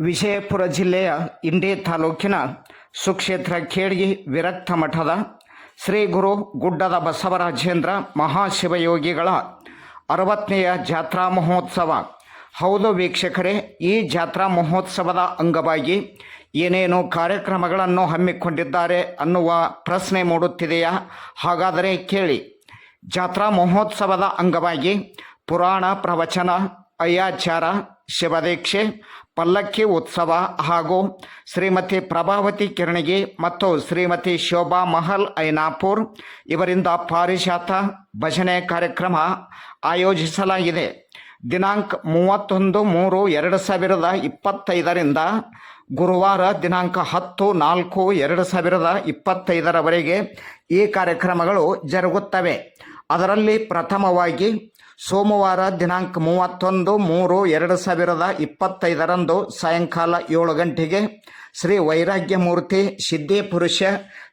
ವಿಜಯಪುರ ಜಿಲ್ಲೆಯ ಇಂಡಿ ತಾಲೂಕಿನ ಸುಕ್ಷೇತ್ರ ಖೇಡ್ಗಿ ವಿರಕ್ತ ಮಠದ ಶ್ರೀ ಗುರು ಗುಡ್ಡದ ಬಸವರಾಜೇಂದ್ರ ಮಹಾಶಿವಯೋಗಿಗಳ ಅರವತ್ತನೆಯ ಜಾತ್ರಾ ಮಹೋತ್ಸವ. ಹೌದು ವೀಕ್ಷಕರೇ, ಈ ಜಾತ್ರಾ ಮಹೋತ್ಸವದ ಅಂಗವಾಗಿ ಏನೇನು ಕಾರ್ಯಕ್ರಮಗಳನ್ನು ಹಮ್ಮಿಕೊಂಡಿದ್ದಾರೆ ಅನ್ನುವ ಪ್ರಶ್ನೆ ಮೂಡುತ್ತಿದೆಯಾ? ಹಾಗಾದರೆ ಕೇಳಿ. ಜಾತ್ರಾ ಮಹೋತ್ಸವದ ಅಂಗವಾಗಿ ಪುರಾಣ ಪ್ರವಚನ, ಅಯ್ಯಾಚಾರ, ಶಿವದೀಕ್ಷೆ ಪಲ್ಲಕ್ಕಿ ಉತ್ಸವ ಹಾಗೂ ಶ್ರೀಮತಿ ಪ್ರಭಾವತಿ ಕಿರಣಿಗೆ ಮತ್ತು ಶ್ರೀಮತಿ ಶೋಭಾ ಮಹಲ್ ಐನಾಪುರ್ ಇವರಿಂದ ಪಾರಿಜಾತ ಭಜನೆ ಕಾರ್ಯಕ್ರಮ ಆಯೋಜಿಸಲಾಗಿದೆ. ದಿನಾಂಕ ಮೂವತ್ತೊಂದು ಮೂರು ಎರಡು ಸಾವಿರದ ಇಪ್ಪತ್ತೈದರಿಂದ ಗುರುವಾರ ದಿನಾಂಕ ಹತ್ತು ನಾಲ್ಕು ಎರಡು ಸಾವಿರದ ಇಪ್ಪತ್ತೈದರವರೆಗೆ ಈ ಕಾರ್ಯಕ್ರಮಗಳು ಜರುಗುತ್ತವೆ. ಅದರಲ್ಲಿ ಪ್ರಥಮವಾಗಿ ಸೋಮವಾರ ದಿನಾಂಕ ಮೂವತ್ತೊಂದು ಮೂರು ಎರಡು ಸಾವಿರದ ಇಪ್ಪತ್ತೈದರಂದು ಸಾಯಂಕಾಲ ಏಳು ಗಂಟೆಗೆ ಶ್ರೀ ವೈರಾಗ್ಯಮೂರ್ತಿ ಸಿದ್ಧಿ ಪುರುಷ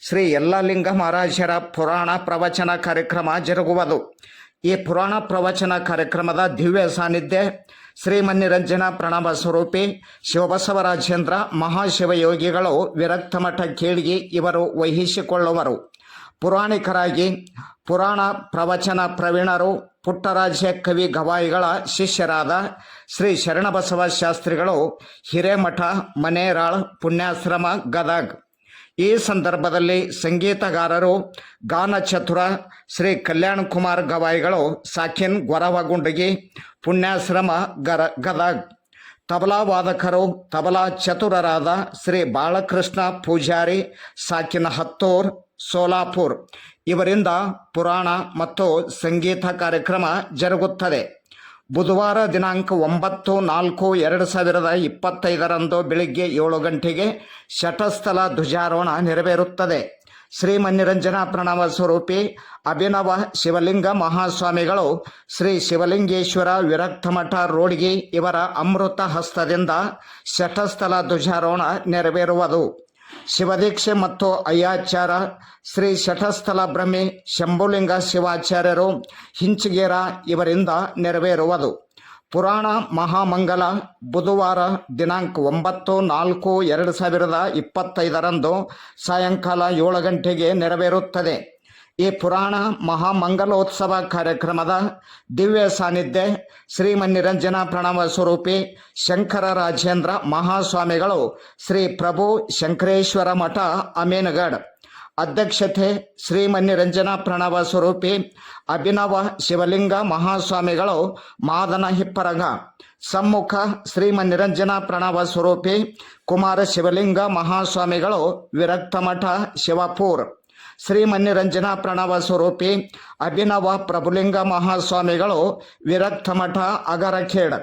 ಶ್ರೀ ಯಲ್ಲಲಿಂಗ ಮಹಾರಾಜರ ಪುರಾಣ ಪ್ರವಚನ ಕಾರ್ಯಕ್ರಮ ಜರುಗುವುದು. ಈ ಪುರಾಣ ಪ್ರವಚನ ಕಾರ್ಯಕ್ರಮದ ದಿವ್ಯ ಸಾನ್ನಿಧ್ಯ ಶ್ರೀಮನ್ನಿರಂಜನ ಪ್ರಣವ ಸ್ವರೂಪಿ ಶಿವಬಸವರಾಜೇಂದ್ರ ಮಹಾಶಿವಯೋಗಿಗಳು ವಿರಕ್ತಮಠ ಮಠ ಕೇಳ್ಗಿ ಇವರು ವಹಿಸಿಕೊಳ್ಳುವರು. ಪುರಾಣಿಕರಾಗಿ ಪುರಾಣ ಪ್ರವಚನ ಪ್ರವೀಣರು, ಪುಟ್ಟರಾಜ ಕವಿ ಗವಾಯಿಗಳ ಶಿಷ್ಯರಾದ ಶ್ರೀ ಶರಣಬಸವ ಶಾಸ್ತ್ರಿಗಳು ಹಿರೇಮಠ, ಮನೇರಾಳ್, ಪುಣ್ಯಾಶ್ರಮ, ಗದಗ್. ಈ ಸಂದರ್ಭದಲ್ಲಿ ಸಂಗೀತಗಾರರು ಗಾನ ಚತುರ ಶ್ರೀ ಕಲ್ಯಾಣ ಕುಮಾರ್ ಗವಾಯಿಗಳು ಸಾಕಿನ್ ಗೊರವಗುಂಡಗಿ, ಪುಣ್ಯಾಶ್ರಮ, ಗರ, ಗದಗ್. ತಬಲಾ ವಾದಕರು, ತಬಲಾ ಚತುರರಾದ ಶ್ರೀ ಬಾಳಕೃಷ್ಣ ಪೂಜಾರಿ, ಸಾಕಿನ ಹತ್ತೂರ್ ಸೋಲಾಪುರ್. ಇವರಿಂದ ಪುರಾಣ ಮತ್ತು ಸಂಗೀತ ಕಾರ್ಯಕ್ರಮ ಜರುಗುತ್ತದೆ. ಬುಧವಾರ ದಿನಾಂಕ ಒಂಬತ್ತು ನಾಲ್ಕು ಎರಡು ಸಾವಿರದ ಇಪ್ಪತ್ತೈದರಂದು ಬೆಳಿಗ್ಗೆ ಏಳು ಗಂಟೆಗೆ ಶಟಸ್ಥಲ ಧ್ವಜಾರೋಹಣ ನೆರವೇರುತ್ತದೆ. ಶ್ರೀ ಮನ್ನಿರಂಜನಾ ಪ್ರಣವ ಸ್ವರೂಪಿ ಅಭಿನವ ಶಿವಲಿಂಗ ಮಹಾಸ್ವಾಮಿಗಳು ಶ್ರೀ ಶಿವಲಿಂಗೇಶ್ವರ ವಿರಕ್ತ ಮಠ ರೋಡ್ಗಿ ಇವರ ಅಮೃತ ಹಸ್ತದಿಂದ ಶಟಸ್ಥಲ ಧ್ವಜಾರೋಹಣ ನೆರವೇರುವುದು. ಶಿವದೀಕ್ಷೆ ಮತ್ತು ಅಯ್ಯಾಚಾರ, ಶ್ರೀ ಶಠಸ್ಥಲ ಭ್ರಮೆ ಶಂಭುಲಿಂಗ ಶಿವಾಚಾರ್ಯರು, ಹಿಂಚಗೇರ ಇವರಿಂದ ನೆರವೇರುವುದು. ಪುರಾಣ ಮಹಾಮಂಗಲ, ಬುಧವಾರ ದಿನಾಂಕ ಒಂಬತ್ತು ನಾಲ್ಕು ಎರಡು ಸಾವಿರದ ಇಪ್ಪತ್ತೈದರಂದು ಸಾಯಂಕಾಲ ಏಳು ಗಂಟೆಗೆ ನೆರವೇರುತ್ತದೆ. ಈ ಪುರಾಣ ಮಹಾಮಂಗಲೋತ್ಸವ ಕಾರ್ಯಕ್ರಮದ ದಿವ್ಯ ಸಾನ್ನಿಧ್ಯ ಶ್ರೀಮನ್ನಿರಂಜನ ಪ್ರಣವ ಸ್ವರೂಪಿ ಶಂಕರ ರಾಜೇಂದ್ರ ಮಹಾಸ್ವಾಮಿಗಳು ಶ್ರೀ ಪ್ರಭು ಶಂಕರೇಶ್ವರ ಮಠ ಅಮೀನ್ಗಢ್ ಅಧ್ಯಕ್ಷತೆ ಶ್ರೀಮನ್ನಿರಂಜನ ಪ್ರಣವ ಸ್ವರೂಪಿ ಅಭಿನವ ಶಿವಲಿಂಗ ಮಹಾಸ್ವಾಮಿಗಳು ಮಾದನ ಹಿಪ್ಪರಗ. ಸಮ್ಮುಖ ಶ್ರೀಮನ್ನಿರಂಜನ ಪ್ರಣವ ಸ್ವರೂಪಿ ಕುಮಾರ ಶಿವಲಿಂಗ ಮಹಾಸ್ವಾಮಿಗಳು ವಿರಕ್ತ ಮಠ ಶಿವಪುರ್. ಶ್ರೀಮನ್ನಿರಂಜನ ಪ್ರಣವ ಸ್ವರೂಪಿ ಅಭಿನವ ಪ್ರಭುಲಿಂಗ ಮಹಾಸ್ವಾಮಿಗಳು ವಿರಕ್ತ ಮಠ ಅಗರಖೇಡ.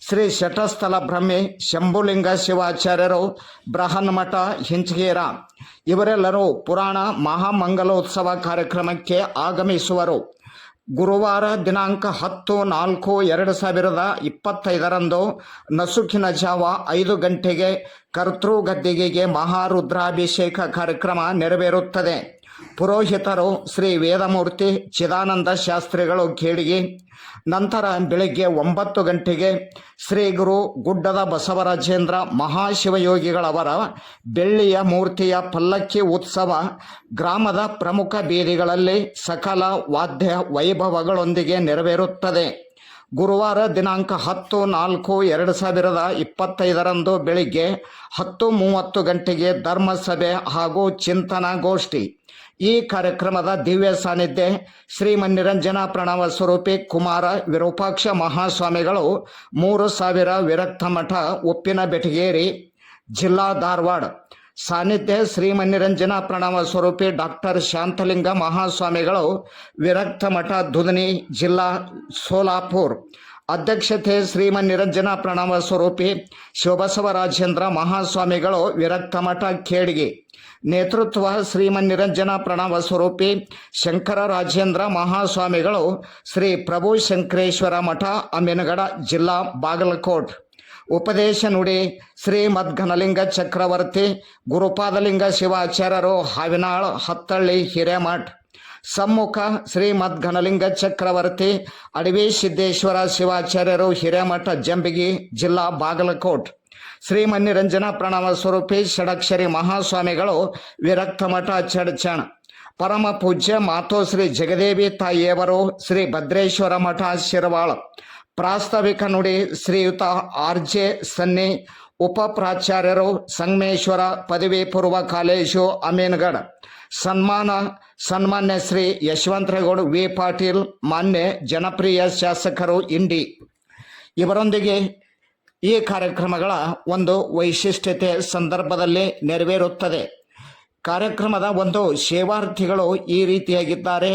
ಶ್ರೀ ಶಟಸ್ಥಲ ಬ್ರಹ್ಮಿ ಶಂಭುಲಿಂಗ ಶಿವಾಚಾರ್ಯರು ಬೃಹನ್ಮಠ ಹಿಂಚಗೇರ ಇವರೆಲ್ಲರೂ ಪುರಾಣ ಮಹಾಮಂಗಲೋತ್ಸವ ಕಾರ್ಯಕ್ರಮಕ್ಕೆ ಆಗಮಿಸುವರು. ಗುರುವಾರ ದಿನಾಂಕ ಹತ್ತು ನಾಲ್ಕು ಎರಡು ಸಾವಿರದ ಇಪ್ಪತ್ತೈದರಂದು ನಸುಕಿನ ಜಾವ ಐದು ಗಂಟೆಗೆ ಕರ್ತೃ ಗದ್ದಿಗೆಗೆ ಮಹಾರುದ್ರಾಭಿಷೇಕ ಕಾರ್ಯಕ್ರಮ ನೆರವೇರುತ್ತದೆ. ಪುರೋಹಿತರು ಶ್ರೀ ವೇದಮೂರ್ತಿ ಚಿದಾನಂದ ಶಾಸ್ತ್ರಿಗಳು ಕೇಳಿಗೆ, ನಂತರ ಬೆಳಗ್ಗೆ ಒಂಬತ್ತು ಗಂಟೆಗೆ ಶ್ರೀ ಗುರು ಗುಡ್ಡದ ಬಸವರಾಜೇಂದ್ರ ಮಹಾಶಿವಯೋಗಿಗಳವರ ಬೆಳ್ಳಿಯ ಮೂರ್ತಿಯ ಪಲ್ಲಕ್ಕಿ ಉತ್ಸವ ಗ್ರಾಮದ ಪ್ರಮುಖ ಬೀದಿಗಳಲ್ಲಿ ಸಕಲ ವಾದ್ಯ ವೈಭವಗಳೊಂದಿಗೆ ನೆರವೇರುತ್ತದೆ. ಗುರುವಾರ ದಿನಾಂಕ ಹತ್ತು ನಾಲ್ಕು ಎರಡು ಸಾವಿರದ ಇಪ್ಪತ್ತೈದರಂದು ಬೆಳಿಗ್ಗೆ ಹತ್ತು ಮೂವತ್ತು ಗಂಟೆಗೆ ಧರ್ಮಸಭೆ ಹಾಗೂ ಚಿಂತನಗೋಷ್ಠಿ ಈ ಕಾರ್ಯಕ್ರಮದ ದಿವ್ಯ ಸಾನ್ನಿಧ್ಯ ಶ್ರೀಮನ್ನಿರಂಜನ ಪ್ರಣವ ಸ್ವರೂಪಿ ಕುಮಾರ ವಿರೂಪಾಕ್ಷ ಮಹಾಸ್ವಾಮಿಗಳು ಮೂರು ಸಾವಿರ ವಿರಕ್ತ ಮಠ ಉಪ್ಪಿನ ಬೆಟಗೇರಿ, ಜಿಲ್ಲಾ ಧಾರವಾಡ. ಸಾನ್ನಿಧ್ಯ ಶ್ರೀಮನ್ನಿರಂಜನ ಪ್ರಣವ ಸ್ವರೂಪಿ ಡಾಕ್ಟರ್ ಶಾಂತಲಿಂಗ ಮಹಾಸ್ವಾಮಿಗಳು ವಿರಕ್ತ ಮಠ ದುದನಿ, ಜಿಲ್ಲಾ ಸೋಲಾಪುರ್. ಅಧ್ಯಕ್ಷತೆ ಶ್ರೀಮನ್ನಿರಂಜನ ಪ್ರಣವ ಸ್ವರೂಪಿ ಶಿವಬಸವರಾಜೇಂದ್ರ ಮಹಾಸ್ವಾಮಿಗಳು ವಿರಕ್ತ ಮಠ ಖೇಡ್ಗಿ ನೇತೃತ್ವ ಶ್ರೀಮನ್ನಿರಂಜನ ಪ್ರಣವ ಸ್ವರೂಪಿ ಶಂಕರ ರಾಜೇಂದ್ರ ಮಹಾಸ್ವಾಮಿಗಳು ಶ್ರೀ ಪ್ರಭು ಶಂಕರೇಶ್ವರ ಮಠ ಅಮೀನಗಡ ಜಿಲ್ಲಾ ಬಾಗಲಕೋಟ್. ಉಪದೇಶ ನುಡಿ ಶ್ರೀ ಘನಲಿಂಗ ಚಕ್ರವರ್ತಿ, ಗುರುಪಾದಲಿಂಗ ಶಿವಾಚಾರ್ಯರು ಹಾವಿನಾಳ್ ಹತ್ತಳ್ಳಿ ಹಿರೇಮಠ್. ಸಮ್ಮುಖ ಶ್ರೀ ಮದ್ಘನಲಿಂಗ ಚಕ್ರವರ್ತಿ ಅಡವಿ ಸಿದ್ದೇಶ್ವರ ಶಿವಾಚಾರ್ಯರು ಹಿರೇಮಠ, ಜಂಬಿಗಿ ಜಿಲ್ಲಾ ಬಾಗಲಕೋಟ್. ಶ್ರೀಮನ್ನಿರಂಜನ ಪ್ರಣವ ಸ್ವರೂಪಿ ಷಡಕ್ಷರಿ ಮಹಾಸ್ವಾಮಿಗಳು ವಿರಕ್ತ ಮಠ ಚಡ್ಚಣ. ಪರಮ ಪೂಜ್ಯ ಮಾತೋಶ್ರೀ ಜಗದೇವಿ ತಾಯಿಯವರು ಶ್ರೀ ಭದ್ರೇಶ್ವರ ಮಠ ಶಿರವಾಳ. ಪ್ರಾಸ್ತಾವಿಕ ನುಡಿ ಶ್ರೀಯುತ ಆರ್ ಜೆ ಸನ್ನಿ, ಉಪ ಪ್ರಾಚಾರ್ಯರು ಸಂಗಮೇಶ್ವರ ಪದವಿ ಪೂರ್ವ ಕಾಲೇಜು ಅಮೀನ್ಗಢ. ಸನ್ಮಾನ, ಸನ್ಮಾನ್ಯ ಶ್ರೀ ಯಶವಂತರೇಗೌಡ ವಿ ಪಾಟೀಲ್, ಮಾನ್ಯ ಜನಪ್ರಿಯ ಶಾಸಕರು ಇಂಡಿ. ಇವರೊಂದಿಗೆ ಈ ಕಾರ್ಯಕ್ರಮಗಳ ಒಂದು ವೈಶಿಷ್ಟ್ಯತೆ ಸಂದರ್ಭದಲ್ಲಿ ನೆರವೇರುತ್ತದೆ. ಕಾರ್ಯಕ್ರಮದ ಒಂದು ಸೇವಾರ್ಥಿಗಳು ಈ ರೀತಿಯಾಗಿದ್ದಾರೆ.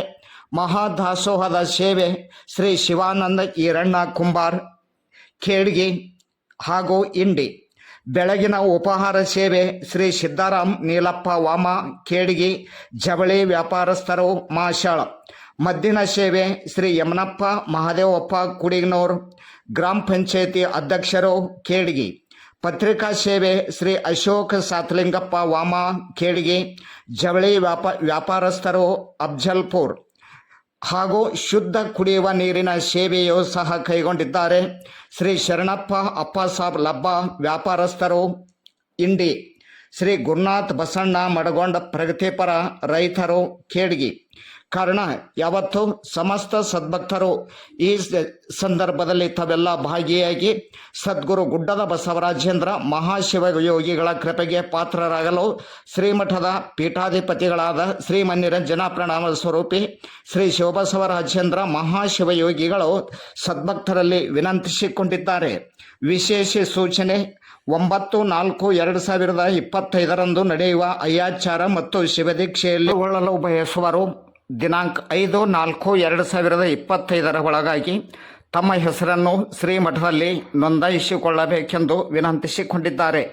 ಮಹಾದಾಸೋಹದ ಸೇವೆ ಶ್ರೀ ಶಿವಾನಂದ ಈರಣ್ಣ ಕುಂಬಾರ್, ಖೇಡ್ಗಿ ಹಾಗೂ ಇಂಡಿ. ಬೆಳಗಿನ ಉಪಹಾರ ಸೇವೆ ಶ್ರೀ ಸಿದ್ದಾರಾಮ್ ನೀಲಪ್ಪ ವಾಮ, ಖೇಡ್ಗಿ ಜವಳಿ ವ್ಯಾಪಾರಸ್ಥರು ಮಾಶಾಳ. ಮದ್ದಿನ ಸೇವೆ ಶ್ರೀ ಯಮನಪ್ಪ ಮಹದೇವಪ್ಪ ಕುಡಿಗ್ನೂರ್ ಗ್ರಾಮ ಪಂಚಾಯತಿ ಅಧ್ಯಕ್ಷರು ಖೇಡ್ಗಿ ಪತ್ರಿಕಾ ಸೇವೆ ಶ್ರೀ ಅಶೋಕ್ ಸಾತ್ಲಿಂಗಪ್ಪ ವಾಮ ಖೇಡ್ಗಿ ಜವಳಿ ವ್ಯಾಪ, ವ್ಯಾಪಾರಸ್ಥರು ಅಫ್ಜಲ್ಪುರ್. ಹಾಗೂ ಶುದ್ಧ ಕುಡಿಯುವ ನೀರಿನ ಸೇವೆಯು ಸಹ ಕೈಗೊಂಡಿದ್ದಾರೆ. ಶ್ರೀ ಶರಣಪ್ಪ ಅಪ್ಪಸಾಬ್ ಲಬ್ಬ ವ್ಯಾಪಾರಸ್ಥರು ಇಂಡಿ. ಶ್ರೀ ಗುರುನಾಥ್ ಬಸಣ್ಣ ಮಡಗೊಂಡ ಪ್ರಗತಿಪರ ರೈತರು ಖೇಡ್ಗಿ ಕಾರಣ ಯಾವತ್ತು ಸಮಸ್ತ ಸದ್ಭಕ್ತರು ಈ ಸಂದರ್ಭದಲ್ಲಿ ತಾವೆಲ್ಲ ಭಾಗಿಯಾಗಿ ಸದ್ಗುರು ಗುಡ್ಡದ ಬಸವರಾಜೇಂದ್ರ ಮಹಾಶಿವಯೋಗಿಗಳ ಕೃಪೆಗೆ ಪಾತ್ರರಾಗಲು ಶ್ರೀಮಠದ ಪೀಠಾಧಿಪತಿಗಳಾದ ಶ್ರೀ ಮನ್ನಿರಂಜನ ಪ್ರಣಾಮ ಸ್ವರೂಪಿ ಶ್ರೀ ಶಿವಬಸವರಾಜೇಂದ್ರ ಮಹಾಶಿವಯೋಗಿಗಳು ಸದ್ಭಕ್ತರಲ್ಲಿ ವಿನಂತಿಸಿಕೊಂಡಿದ್ದಾರೆ. ವಿಶೇಷ ಸೂಚನೆ, ಒಂಬತ್ತು, ನಾಲ್ಕು, ಎರಡು ಸಾವಿರದ ಇಪ್ಪತ್ತೈದರಂದು ನಡೆಯುವ ಅಯ್ಯಾಚಾರ ಮತ್ತು ಶಿವದೀಕ್ಷೆಯಲ್ಲಿ ಒಳ್ಳಲು ಬಯಸುವರು. ದಿನಾಂಕ ಐದು, ನಾಲ್ಕು, ಎರಡು ಸಾವಿರದ ಇಪ್ಪತ್ತೈದರ ಒಳಗಾಗಿ ತಮ್ಮ ಹೆಸರನ್ನು ಶ್ರೀಮಠದಲ್ಲಿ ನೋಂದಾಯಿಸಿಕೊಳ್ಳಬೇಕೆಂದು ವಿನಂತಿಸಿಕೊಂಡಿದ್ದಾರೆ.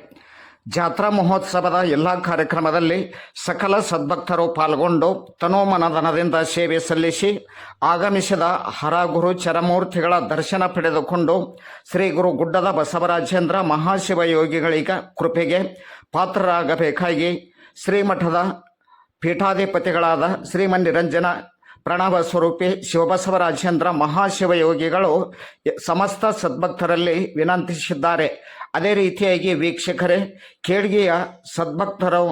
ಜಾತ್ರಾ ಮಹೋತ್ಸವದ ಎಲ್ಲ ಕಾರ್ಯಕ್ರಮದಲ್ಲಿ ಸಕಲ ಸದ್ಭಕ್ತರು ಪಾಲ್ಗೊಂಡು ತನೋಮನಧನದಿಂದ ಸೇವೆ ಸಲ್ಲಿಸಿ ಆಗಮಿಸಿದ ಹರಗುರು ಚರಮೂರ್ತಿಗಳ ದರ್ಶನ ಪಡೆದುಕೊಂಡು ಶ್ರೀ ಗುರು ಗುಡ್ಡದ ಬಸವರಾಜೇಂದ್ರ ಮಹಾಶಿವಯೋಗಿಗಳಿಗ ಕೃಪೆಗೆ ಪಾತ್ರರಾಗಬೇಕಾಗಿ ಶ್ರೀಮಠದ ಪೀಠಾಧಿಪತಿಗಳಾದ ಶ್ರೀಮನ್ನಿರಂಜನ ಪ್ರಣವ ಸ್ವರೂಪಿ ಶಿವಬಸವರಾಜೇಂದ್ರ ಮಹಾಶಿವಯೋಗಿಗಳು ಸಮಸ್ತ ಸದ್ಭಕ್ತರಲ್ಲಿ ವಿನಂತಿಸಿದ್ದಾರೆ. ಅದೇ ರೀತಿಯಾಗಿ ವೀಕ್ಷಕರೇ, ಕೇಳ್ಗಿಯ ಸದ್ಭಕ್ತರು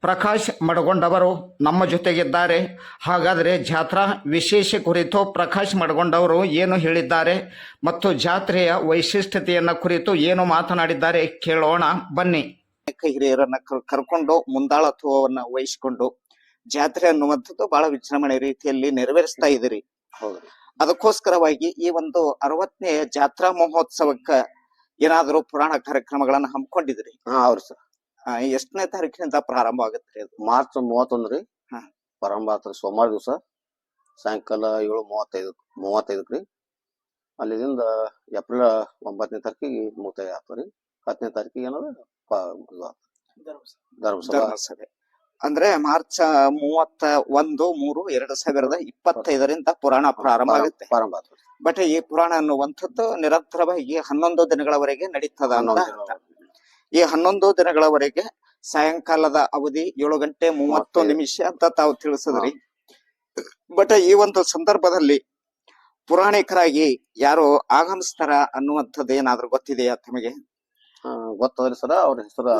ಪ್ರಕಾಶ್ ಮಡಗೊಂಡವರು ನಮ್ಮ ಜೊತೆಗಿದ್ದಾರೆ. ಹಾಗಾದರೆ ಜಾತ್ರಾ ವಿಶೇಷ ಕುರಿತು ಪ್ರಕಾಶ್ ಮಡಗೊಂಡವರು ಏನು ಹೇಳಿದ್ದಾರೆ ಮತ್ತು ಜಾತ್ರೆಯ ವೈಶಿಷ್ಟ್ಯತೆಯನ್ನು ಕುರಿತು ಏನು ಮಾತನಾಡಿದ್ದಾರೆ ಕೇಳೋಣ ಬನ್ನಿ. ಹಿರಿಯರನ್ನ ಕರ್- ಕರ್ಕೊಂಡು ಮುಂದಾಳತ್ವವನ್ನ ವಹಿಸಿಕೊಂಡು ಜಾತ್ರೆ ಅನ್ನುವಂಥದ್ದು ಬಹಳ ವಿಜೃಂಭಣೆ ರೀತಿಯಲ್ಲಿ ನೆರವೇರಿಸ್ತಾ ಇದ್ದೀರಿ. ಹೌದ್ರಿ. ಅದಕ್ಕೋಸ್ಕರವಾಗಿ ಈ ಒಂದು ಅರವತ್ತನೇ ಜಾತ್ರಾ ಮಹೋತ್ಸವಕ್ಕ ಏನಾದರೂ ಪುರಾಣ ಕಾರ್ಯಕ್ರಮಗಳನ್ನ ಹಮ್ಮಿಕೊಂಡಿದ್ರಿ ಹಾ ಅವ್ರಿ ಸರ್. ಎಷ್ಟನೇ ತಾರೀಕಿನಿಂದ ಪ್ರಾರಂಭ ಆಗುತ್ತೆ ಅದು? ಮಾರ್ಚ್ ಮೂವತ್ತೊಂದ್ರಿ. ಹಾ. ಪ್ರಾರಂಭ ಆತ್ರಿ ಸೋಮವಾರ ದಿವಸ ಸಾಯಂಕಾಲ ಏಳು ಮೂವತ್ತೈದು ರೀ. ಅಲ್ಲಿಂದ ಏಪ್ರಿಲ್ ಒಂಬತ್ತನೇ ತಾರೀಕಿಗೆ ಮುಕ್ತಾಯ ರೀ. ಹತ್ತನೇ ತಾರೀಕಿಗೆ ಏನದ ಧರ್ಮಸಭಾ. ಧರ್ಮಸಭೆ. ಅಂದ್ರೆ ಮಾರ್ಚ್ ಮೂವತ್ತ ಒಂದು ಮೂರು ಎರಡ್ ಸಾವಿರದ ಇಪ್ಪತ್ತೈದರಿಂದ ಪುರಾಣ ಪ್ರಾರಂಭ ಆಗುತ್ತೆ. ಪ್ರಾರಂಭ ಬಟ್ ಈ ಪುರಾಣ ಅನ್ನುವಂಥದ್ದು ನಿರಂತರವಾಗಿ ಹನ್ನೊಂದು ದಿನಗಳವರೆಗೆ ನಡೀತದ ಅನ್ನೋದ ಈ ಹನ್ನೊಂದು ದಿನಗಳವರೆಗೆ ಸಾಯಂಕಾಲದ ಅವಧಿ ಏಳು ಗಂಟೆ ಮೂವತ್ತು. ನಿಮಿಷ ಅಂತ ತಾವು ತಿಳಿಸಿದ್ರಿ. ಬಟ್ ಈ ಒಂದು ಸಂದರ್ಭದಲ್ಲಿ ಪುರಾಣಿಕರಾಗಿ ಯಾರು ಆಗಮಿಸ್ತಾರ ಅನ್ನುವಂಥದ್ದು ಏನಾದ್ರೂ ಗೊತ್ತಿದೆಯಾ ತಮಗೆ? ಗೊತ್ತದ್ರಿ ಸರ ಅವ್ರ ಹೆಸರು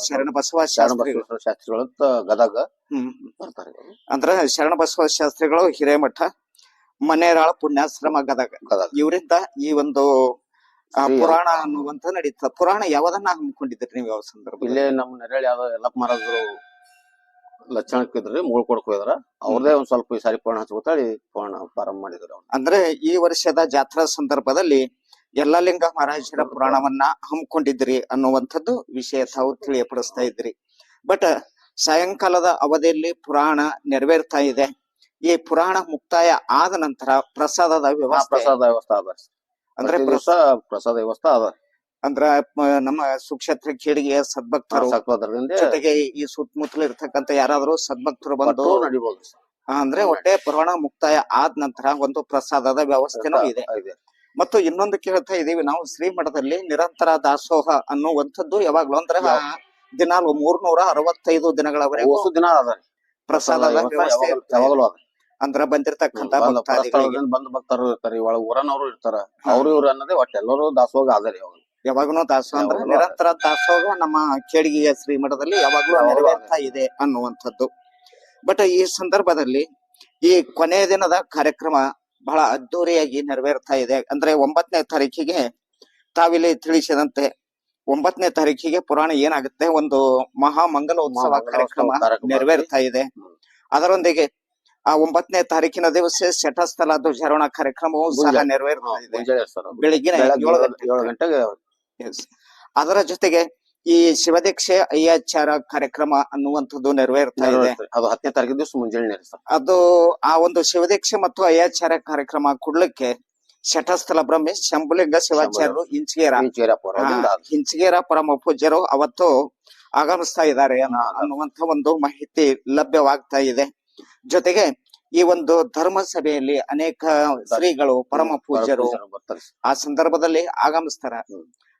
ಶರಣ ಬಸವ ಶರಣ ಶಾಸ್ತ್ರಿಗಳು. ಶಾಸ್ತ್ರಿಗಳು ಅಂತ ಗದಗ ಹ್ಮ್. ಬರ್ತಾರೆ. ಅಂದ್ರೆ ಶರಣ ಬಸವ ಶಾಸ್ತ್ರಿಗಳು ಹಿರೇಮಠ ಮನೆರಾಳ ಪುಣ್ಯಾಶ್ರಮ ಗದಗ. ಗದಗ. ಇವರಿಂದ ಈ ಒಂದು ಪುರಾಣ ಅನ್ನುವಂತ ನಡೀತದ. ಪುರಾಣ ಯಾವ್ದನ್ನ ಹಮ್ಮಿಕೊಂಡಿದ್ರಿ ನೀವು ಯಾವ ಸಂದರ್ಭ ಇಲ್ಲೇ ನಮ್ಮ ನೆರಳಿ ಯಾವ ಎಲ್ಲಪ್ಪ ಮಹಾರಾಜರು ಲಕ್ಷಣಕ್ಕೆ ಇದ್ರಿ ಮೂಳ್ ಹೋದ್ರ ಅವ್ರದೇ ಒಂದ್ ಸ್ವಲ್ಪ ಈ ಸಾರಿ ಪೂರ್ಣ ಹಚ್ಕೊತಾಳಿ ಪೂರ್ಣ ಪ್ರಾರಂಭ ಮಾಡಿದ್ರು ಅಂದ್ರೆ ಈ ವರ್ಷದ ಜಾತ್ರಾ ಸಂದರ್ಭದಲ್ಲಿ ಯಲ್ಲಲಿಂಗ ಮಹಾರಾಜರ ಪುರಾಣವನ್ನ ಹಮ್ಮಿಕೊಂಡಿದ್ರಿ ಅನ್ನುವಂಥದ್ದು ವಿಷಯ ತಾವು ತಿಳಿಯಪಡಿಸ್ತಾ ಇದ್ರಿ ಬಟ್ ಸಾಯಂಕಾಲದ ಅವಧಿಯಲ್ಲಿ ಪುರಾಣ ನೆರವೇರ್ತಾ ಇದೆ. ಈ ಪುರಾಣ ಮುಕ್ತಾಯ ಆದ ನಂತರ ಪ್ರಸಾದದ ವ್ಯವಸ್ಥೆ. ಪ್ರಸಾದ ವ್ಯವಸ್ಥೆ ಅದ ಅಂದ್ರೆ ಪ್ರಸಾದ ವ್ಯವಸ್ಥೆ ಅದ ಅಂದ್ರ ನಮ್ಮ ಸುಕ್ಷೇತ್ರ ಕೇಳಿಗೆ ಸದ್ಭಕ್ತರು ಜೊತೆಗೆ ಈ ಸುತ್ತಮುತ್ತಲು ಇರ್ತಕ್ಕಂಥ ಯಾರಾದ್ರೂ ಸದ್ಭಕ್ತರು ಬಂದು ನಡಿಬಹುದು ಅಂದ್ರೆ ಒಟ್ಟೆ ಪುರಾಣ ಮುಕ್ತಾಯ ಆದ ನಂತರ ಒಂದು ಪ್ರಸಾದದ ವ್ಯವಸ್ಥೆನೂ ಇದೆ. ಮತ್ತು ಇನ್ನೊಂದು ಕೇಳ್ತಾ ಇದೀವಿ ನಾವು ಶ್ರೀಮಠದಲ್ಲಿ ನಿರಂತರ ದಾಸೋಹ ಅನ್ನುವಂಥದ್ದು ಯಾವಾಗ್ಲೂ ಅಂದ್ರೆ ದಿನಾಲು ಮೂರ್ನೂರ ಅರವತ್ತೈದು ದಿನಗಳವರೆಗೂ ದಿನ ಪ್ರಸಾದ ಯಾವಾಗಲೂ- ಅಂದ್ರ ಬಂದಿರತಕ್ಕಂತ ಬಂದ ಭಕ್ತರು ಇರ್ತಾರೆ ಇವಾಗ ಊರನವರು ಇರ್ತಾರ. ಅವ್ರು ಇವ್ರು ಅನ್ನೋದೇ ಒಟ್ಟ ಎಲ್ಲರೂ ದಾಸೋಹ ಆದರಿ ಅವಾಗ ಯಾವಾಗಲೂ. ದಾಸೋಹ ಅಂದ್ರೆ ನಿರಂತರ ದಾಸೋಹ ನಮ್ಮ ಕೇಡಿಗೆಯ ಶ್ರೀಮಠದಲ್ಲಿ ಯಾವಾಗ್ಲೂ ನೆರವೇರ್ತಾ ಇದೆ ಅನ್ನುವಂಥದ್ದು. ಬಟ್ ಈ ಸಂದರ್ಭದಲ್ಲಿ ಈ ಕೊನೆಯ ದಿನದ ಕಾರ್ಯಕ್ರಮ ಬಹಳ ಅದ್ದೂರಿಯಾಗಿ ನೆರವೇರ್ತಾ ಇದೆ. ಅಂದ್ರೆ ಒಂಬತ್ತನೇ ತಾರೀಕಿಗೆ ತಾವಿಲ್ಲಿ ತಿಳಿಸಿದಂತೆ ಒಂಬತ್ತನೇ ತಾರೀಕಿಗೆ ಪುರಾಣ ಏನಾಗುತ್ತೆ? ಒಂದು ಮಹಾ ಮಂಗಲೋತ್ಸವ ಕಾರ್ಯಕ್ರಮ ನೆರವೇರ್ತಾ ಇದೆ. ಅದರೊಂದಿಗೆ ಆ ಒಂಬತ್ತನೇ ತಾರೀಕಿನ ದಿವಸ ಶಟಸ್ಥಲ ಧ್ವಜಾರೋಹಣ ಕಾರ್ಯಕ್ರಮವು ಸಹ. ನೆರವೇರ್ತಾ ಇದೆ. ಬೆಳಿಗ್ಗೆ ಏಳು ಗಂಟೆಗೆ. ಅದರ ಜೊತೆಗೆ ಈ ಶಿವದೀಕ್ಷೆ ಅಯ್ಯಾಚಾರ ಕಾರ್ಯಕ್ರಮ ಅನ್ನುವಂಥದ್ದು ನೆರವೇರ್ತಾ ಇದೆ. ಅದು ಹತ್ತನೇ ತಾರೀಕು ದಿವಸ ಮುಂಜಾನೆ ಅದು ಆ ಒಂದು ಶಿವದೀಕ್ಷೆ ಮತ್ತು ಅಯ್ಯಾಚಾರ ಕಾರ್ಯಕ್ರಮ ಕೊಡ್ಲಿಕ್ಕೆ ಶಟಸ್ಥಲ ಬ್ರಹ್ಮಿ ಶಂಭುಲಿಂಗ ಶಿವಾಚಾರ್ಯರು ಅವ್ರು ಹಿಂಚಗೇರ. ಪರಮ ಪೂಜ್ಯರು ಅವತ್ತು ಆಗಮಿಸ್ತಾ ಇದ್ದಾರೆ ಅನ್ನೋ- ಅನ್ನುವಂತ ಒಂದು ಮಾಹಿತಿ ಲಭ್ಯವಾಗ್ತಾ ಇದೆ. ಜೊತೆಗೆ ಈ ಒಂದು ಧರ್ಮ ಸಭೆಯಲ್ಲಿ ಅನೇಕ ಶ್ರೀಗಳು ಪರಮ ಪೂಜ್ಯರು ಆ ಸಂದರ್ಭದಲ್ಲಿ ಆಗಮಿಸ್ತಾರ.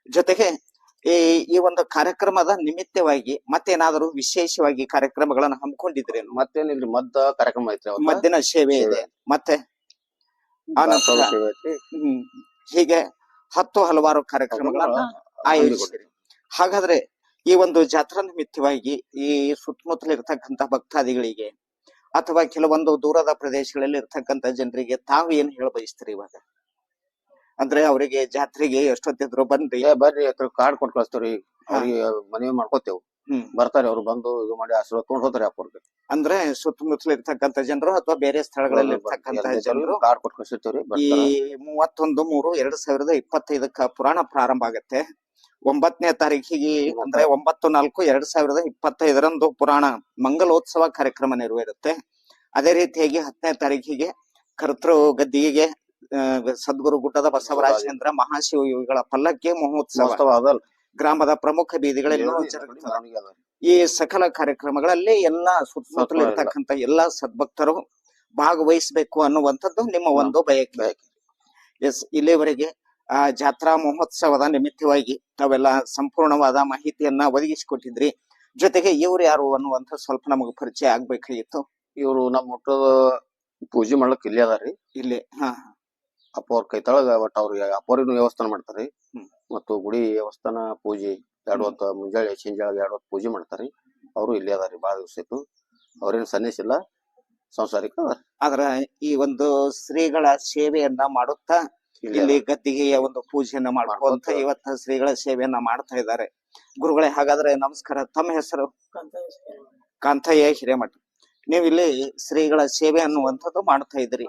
ಜೊತೆಗೆ ಈ ಈ ಒಂದು ಕಾರ್ಯಕ್ರಮದ ನಿಮಿತ್ತವಾಗಿ ಮತ್ತೇನಾದರೂ ವಿಶೇಷವಾಗಿ ಕಾರ್ಯಕ್ರಮಗಳನ್ನು ಹಮ್ಮಿಕೊಂಡಿದ್ರೆ ಮತ್ತೇನಿಲ್ರಿ ಮದ್ದ ಕಾರ್ಯಕ್ರಮ ಐತ್ರಿ ಅವತ್ತ. ಮದ್ದಿನ ಸೇವೆ ಇದೆ ಮತ್ತೆ ಆ ನಂತರ ದಾಸೋಹ ಸೇವೆ ಐತ್ರಿ. ಹ್ಮ್ ಹೀಗೆ ಹತ್ತು ಹಲವಾರು ಕಾರ್ಯಕ್ರಮಗಳನ್ನ ಆಯೋಜಿಸಿರಿ ಹಾಗಾದ್ರೆ ಈ ಒಂದು ಜಾತ್ರಾ ನಿಮಿತ್ತವಾಗಿ ಈ ಸುತ್ತಮುತ್ತಲ ಇರ್ತಕ್ಕಂತ ಭಕ್ತಾದಿಗಳಿಗೆ ಅಥವಾ ಕೆಲವೊಂದು ದೂರದ ಪ್ರದೇಶಗಳಲ್ಲಿ ಇರ್ತಕ್ಕಂತ ಜನರಿಗೆ ತಾವು ಏನ್ ಹೇಳ ಬಯಸ್ತೀರಿ ಇವಾಗ ಅಂದ್ರೆ ಅವರಿಗೆ ಜಾತ್ರೆಗೆ ಎಷ್ಟೊತ್ತಿದ್ರು ಬಂದ್ರಿ ಏ ಬರ್ರಿ ಕಾರ್ಡ್ ಕೊಟ್ಟು ಕಳಿಸ್ತೀವ್ರಿ. ಅವ್ರಿಗೆ ಮನವಿ ಮಾಡ್ಕೋತೇವ್. ಹ್ಮ್. ಬರ್ತಾರೆ ಅವ್ರು ಬಂದು ಇದು ಮಾಡಿ ಆಶೀರ್ವಾದ ತಗೊಂಡ್ ಹೋಗ್ತಾರೆ ಅಪ್ಪವ್ರಿಗೆ ಅಂದ್ರೆ ಸುತ್ತಮುತ್ತಲು ಇರ್ತಕ್ಕಂತ ಜನರು ಅಥವಾ ಬೇರೆ ಸ್ಥಳಗಳಲ್ಲಿ ಇರ್ತಕ್ಕಂತ ಜನರು ಕಾರ್ಡ್ ಕೊಟ್ಟು ಕಳಿಸಿರ್ತೀವ್ರಿ ಈ ಬರ್ತಾರ. ಮೂವತ್ತೊಂದು ಮೂರು ಎರಡ್ ಸಾವಿರದ ಇಪ್ಪತ್ತೈದಕ್ಕ ಪುರಾಣ ಪ್ರಾರಂಭ ಆಗತ್ತೆ. ಒಂಬತ್ತನೇ ತಾರೀಕಿಗೆ ಅಂದ್ರೆ ಒಂಬತ್ತು ನಾಲ್ಕು ಎರಡ್ ಸಾವಿರದ ಇಪ್ಪತ್ತೈದರಂದು ಪುರಾಣ ಮಂಗಲೋತ್ಸವ ಕಾರ್ಯಕ್ರಮ ನೆರವೇರುತ್ತೆ. ಅದೇ ರೀತಿಯಾಗಿ ಹತ್ತನೇ ತಾರೀಕಿಗೆ ಕರ್ತೃ ಗದ್ದಿಗೆ ಆ, ಸದ್ಗುರು ಗುಡ್ಡದ ಬಸವರಾಜೇಂದ್ರ ಮಹಾಶಿವಯೋಗಿಗಳ ಪಲ್ಲಕ್ಕಿ ಮಹೋತ್ಸವ. ಗ್ರಾಮದ ಪ್ರಮುಖ ಬೀದಿಗಳಲ್ಲಿ. ಈ ಸಕಲ ಕಾರ್ಯಕ್ರಮಗಳಲ್ಲಿ ಎಲ್ಲಾ ಸುತ್ತಮುತ್ತಲು ಇರತಕ್ಕಂತ ಎಲ್ಲಾ ಸದ್ಭಕ್ತರು ಭಾಗವಹಿಸಬೇಕು ಅನ್ನುವಂಥದ್ದು ನಿಮ್ಮ ಒಂದು ಬಯಕೆ. ಬಯಕೆ. ಎಸ್ ಇಲ್ಲಿವರೆಗೆ ಆ ಜಾತ್ರಾ ಮಹೋತ್ಸವದ ನಿಮಿತ್ತವಾಗಿ ತಾವೆಲ್ಲ ಸಂಪೂರ್ಣವಾದ ಮಾಹಿತಿಯನ್ನ ಒದಗಿಸಿಕೊಟ್ಟಿದ್ರಿ. ಜೊತೆಗೆ ಇವ್ರು ಯಾರು ಅನ್ನುವಂಥ ಸ್ವಲ್ಪ ನಮಗೆ ಪರಿಚಯ ಆಗ್ಬೇಕಾಗಿತ್ತು. ಇವರು ನಮ್ಮ ಹುಟ್ಟದ ಪೂಜೆ ಮಾಡ್ಲಕ್ ಇಲ್ಲಿ ಅದಾರಿ ಇಲ್ಲಿ ಹಾ. ಅಪ್ಪ ಅವ್ರ ಕೈ ತಳಗ ಒಟ್ಟ ಅವ್ರಿಗೆ ಅಪ್ಪವ್ರಿಗೂ ವ್ಯವಸ್ಥಾನ ಮಾಡ್ತಾರಿ. ಮತ್ತು ಗುಡಿ ವ್ಯವಸ್ಥಾನ ಪೂಜೆ ಎರಡು ಹೊತ್ತು ಮುಂಜಾನೆ ಸಂಜಾಳೆ ಎರಡು ಹೊತ್ತು ಪೂಜೆ ಮಾಡ್ತಾರಿ. ಅವರು ಇಲ್ಲಿ ಅದಾರಿ ಬಾಳ ದಿವಸ ಇತ್ತು ಅವ್ರೇನು ಸನ್ನಿಸಿಲ್ಲ ಸಂಸಾರಿಕ ಅದಾರಿ. ಆದ್ರ ಈ ಒಂದು ಶ್ರೀಗಳ ಸೇವೆಯನ್ನ ಮಾಡುತ್ತಾ ಇಲ್ಲಿ ಗದ್ದಿಗೆಯ ಒಂದು ಪೂಜೆಯನ್ನ ಮಾಡ್ಕೊಂತ. ಇವತ್ತ ಶ್ರೀಗಳ ಸೇವೆಯನ್ನ ಮಾಡ್ತಾ ಇದ್ದಾರೆ. ಗುರುಗಳೇ ಹಾಗಾದ್ರೆ ನಮಸ್ಕಾರ. ತಮ್ಮ ಹೆಸರು? ಕಾಂತಯ್ಯ. ಹಿರೇಮಠ. ನೀವು ಇಲ್ಲಿ ಶ್ರೀಗಳ ಸೇವೆ ಅನ್ನುವಂಥದ್ದು ಮಾಡ್ತಾ ಇದ್ರಿ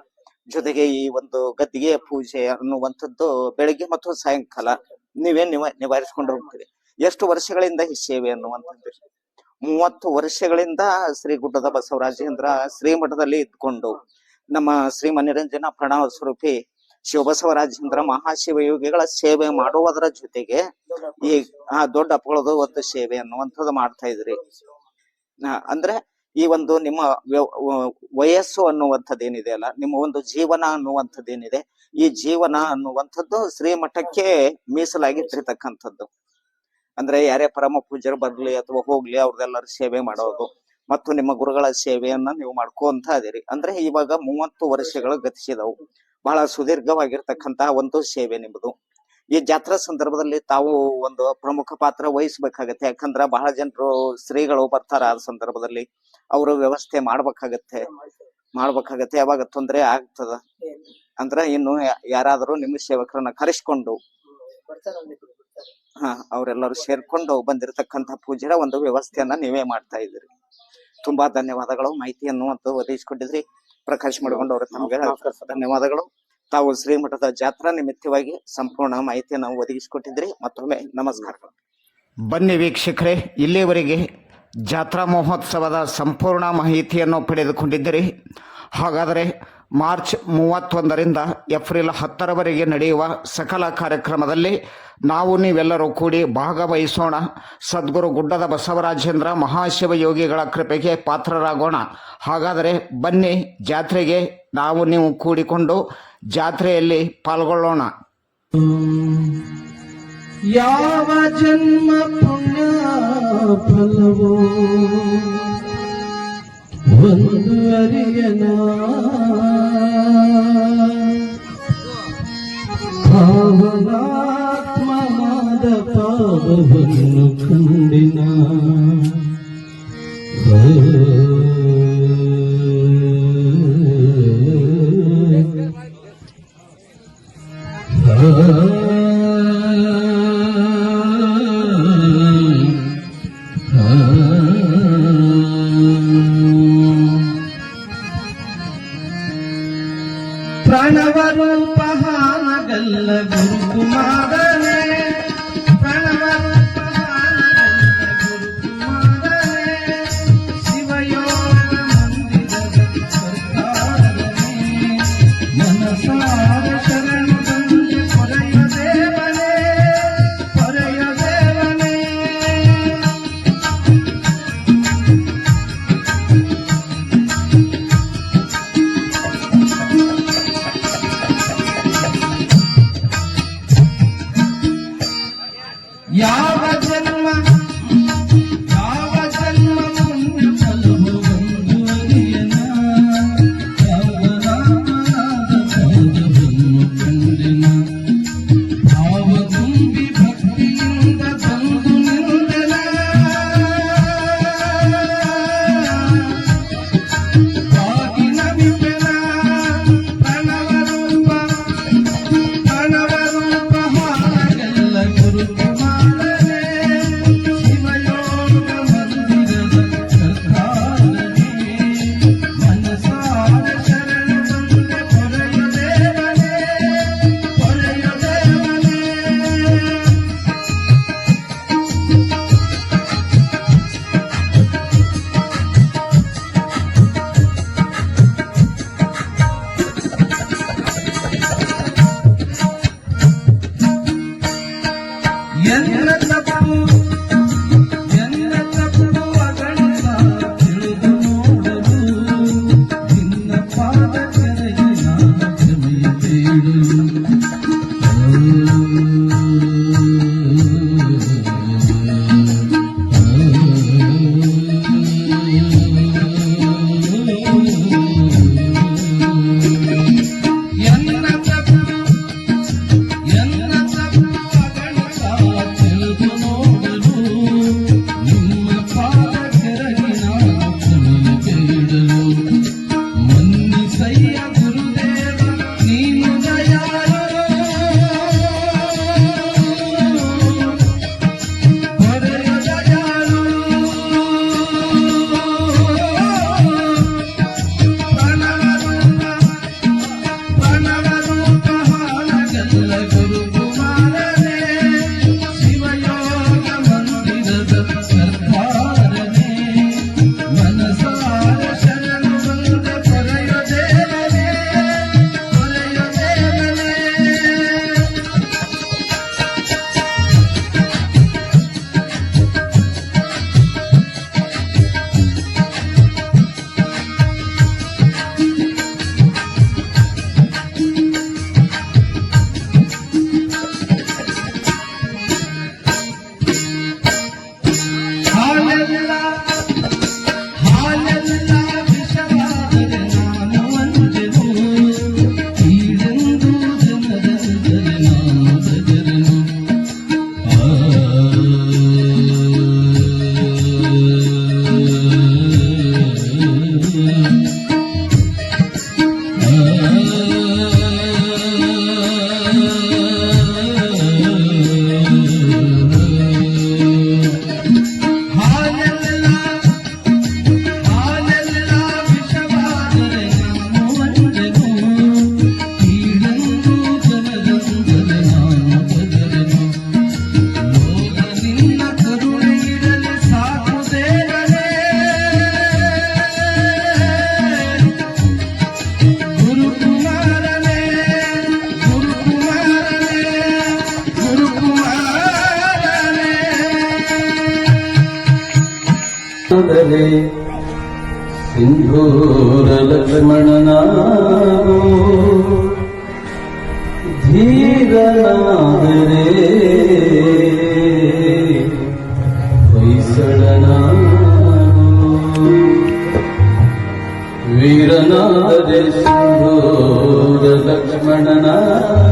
ಜೊತೆಗೆ ಈ ಒಂದು ಗದ್ದಿಗೆ ಪೂಜೆ ಅನ್ನುವಂಥದ್ದು ಬೆಳಿಗ್ಗೆ ಮತ್ತು ಸಾಯಂಕಾಲ ನೀವೇ ನಿವ, ನಿವಾರಿಸಿಕೊಂಡು ಹೋಗ್ತೀರಿ. ಎಷ್ಟು ವರ್ಷಗಳಿಂದ ಈ ಸೇವೆ ಅನ್ನುವಂಥದ್ದು? ಮೂವತ್ತು ವರ್ಷಗಳಿಂದ ಶ್ರೀ ಗುಡ್ಡದ ಬಸವರಾಜೇಂದ್ರ ಶ್ರೀಮಠದಲ್ಲಿ ಇದ್ಕೊಂಡು ನಮ್ಮ ಶ್ರೀ ಮನಿರಂಜನ ಪ್ರಣವ ಸ್ವರೂಪಿ ಶಿವಬಸವರಾಜೇಂದ್ರ ಮಹಾಶಿವಯೋಗಿಗಳ ಸೇವೆ ಮಾಡುವುದರ ಜೊತೆಗೆ ಈ, ಆ ದೊಡ್ಡ ಅಪ್ಪಗಳದು ಒಂದು ಸೇವೆ ಅನ್ನುವಂಥದ್ದು ಮಾಡ್ತಾ ಇದ್ರಿ. ಅಂದ್ರೆ ಈ ಒಂದು ನಿಮ್ಮ ವ್ಯ- ವಯಸ್ಸು ಅನ್ನುವಂಥದ್ದು ಏನಿದೆ ಅಲ್ಲ, ನಿಮ್ಮ ಒಂದು ಜೀವನ ಅನ್ನುವಂಥದ್ದು ಏನಿದೆ ಈ ಜೀವನ ಅನ್ನುವಂಥದ್ದು ಶ್ರೀಮಠಕ್ಕೆ ಮೀಸಲಾಗಿಟ್ಟಿರ್ತಕ್ಕಂಥದ್ದು ಅಂದ್ರೆ ಯಾರೇ ಪರಮ ಪೂಜರು ಬರ್ಲಿ ಅಥವಾ ಹೋಗ್ಲಿ, ಅವ್ರದ್ದೆಲ್ಲರೂ ಸೇವೆ ಮಾಡೋದು, ಮತ್ತು ನಿಮ್ಮ ಗುರುಗಳ ಸೇವೆಯನ್ನ ನೀವು ಮಾಡ್ಕೊಂತ ಇದೀರಿ ಅಂದ್ರೆ ಇವಾಗ ಮೂವತ್ತು ವರ್ಷಗಳು ಗತಿಸಿದವು. ಬಹಳ ಸುದೀರ್ಘವಾಗಿರ್ತಕ್ಕಂತಹ ಒಂದು ಸೇವೆ ನಿಮ್ಮದು ಈ ಜಾತ್ರಾ ಸಂದರ್ಭದಲ್ಲಿ ತಾವು ಒಂದು ಪ್ರಮುಖ ಪಾತ್ರ ವಹಿಸ್ಬೇಕಾಗತ್ತೆ. ಯಾಕಂದ್ರ ಬಹಳ ಜನರು ಶ್ರೀಗಳು ಬರ್ತಾರ ಆ ಸಂದರ್ಭದಲ್ಲಿ. ಅವರು ವ್ಯವಸ್ಥೆ ಮಾಡ್ಬೇಕಾಗತ್ತೆ. ಮಾಡ್ಬೇಕಾಗತ್ತೆ. ಯಾವಾಗ ತೊಂದರೆ ಆಗ್ತದ? ಅಂದ್ರ ಇನ್ನು ಯಾರಾದರೂ ನಿಮ್ಮ ಸೇವಕರನ್ನ ಕರೆಸ್ಕೊಂಡು ಹಾ, ಅವರೆಲ್ಲರೂ ಸೇರ್ಕೊಂಡು ಬಂದಿರತಕ್ಕಂತ ಪೂಜೆಯ ಒಂದು ವ್ಯವಸ್ಥೆಯನ್ನ ನೀವೇ ಮಾಡ್ತಾ ಇದ್ರಿ ತುಂಬಾ ಧನ್ಯವಾದಗಳು. ಮಾಹಿತಿಯನ್ನು ಅಂತ ಒದಗಿಸಿಕೊಟ್ಟಿದ್ರಿ ಪ್ರಕಾಶ್ ಮಾಡಿಕೊಂಡು ಅವರು ತಮಗೆ. ಧನ್ಯವಾದಗಳು. ತಾವು ಶ್ರೀಮಠದ ಜಾತ್ರಾ ನಿಮಿತ್ತವಾಗಿ ಸಂಪೂರ್ಣ ಮಾಹಿತಿಯನ್ನು ಒದಗಿಸಿಕೊಟ್ಟಿದ್ರಿ. ಮತ್ತೊಮ್ಮೆ ನಮಸ್ಕಾರ. ಬನ್ನಿ ವೀಕ್ಷಕರೇ ಇಲ್ಲಿಯವರೆಗೆ ಜಾತ್ರಾ ಮಹೋತ್ಸವದ ಸಂಪೂರ್ಣ ಮಾಹಿತಿಯನ್ನು ಪಡೆದುಕೊಂಡಿದ್ದೀರಿ. ಹಾಗಾದರೆ ಮಾರ್ಚ್ ಮೂವತ್ತೊಂದರಿಂದ ಏಪ್ರಿಲ್ ಹತ್ತರವರೆಗೆ ನಡೆಯುವ ಸಕಲ ಕಾರ್ಯಕ್ರಮದಲ್ಲಿ ನಾವು ನೀವೆಲ್ಲರೂ ಕೂಡಿ ಭಾಗವಹಿಸೋಣ. ಸದ್ಗುರು ಗುಡ್ಡದ ಬಸವರಾಜೇಂದ್ರ ಮಹಾಶಿವ ಯೋಗಿಗಳ ಕೃಪೆಗೆ ಪಾತ್ರರಾಗೋಣ. ಹಾಗಾದರೆ ಬನ್ನಿ, ಜಾತ್ರೆಗೆ ನಾವು ನೀವು ಕೂಡಿಕೊಂಡು ಜಾತ್ರೆಯಲ್ಲಿ ಪಾಲ್ಗೊಳ್ಳೋಣ. ಯಾವ ಜನ್ಮ ಪುಣ್ಯ ಫಲವೋ ಒಂದು ಅರಿಯನ ಭಾವನಾತ್ಮವಾದ ಪಾಪವನ್ನು ಕಂಡಿನ ఎవరూపహానగల్ల గురుకుమార ಯಾವ ಬಂದರೆ ಸಿಂಧೂರ ಲಕ್ಷ್ಮಣನಾಗೋ ಧೀರನಾದರೆ ಹೊಯ್ಸಳನಾಗೋ ವೀರನಾದರೆ ಸಿಂಧೂರ ಲಕ್ಷ್ಮಣನಾಗೋ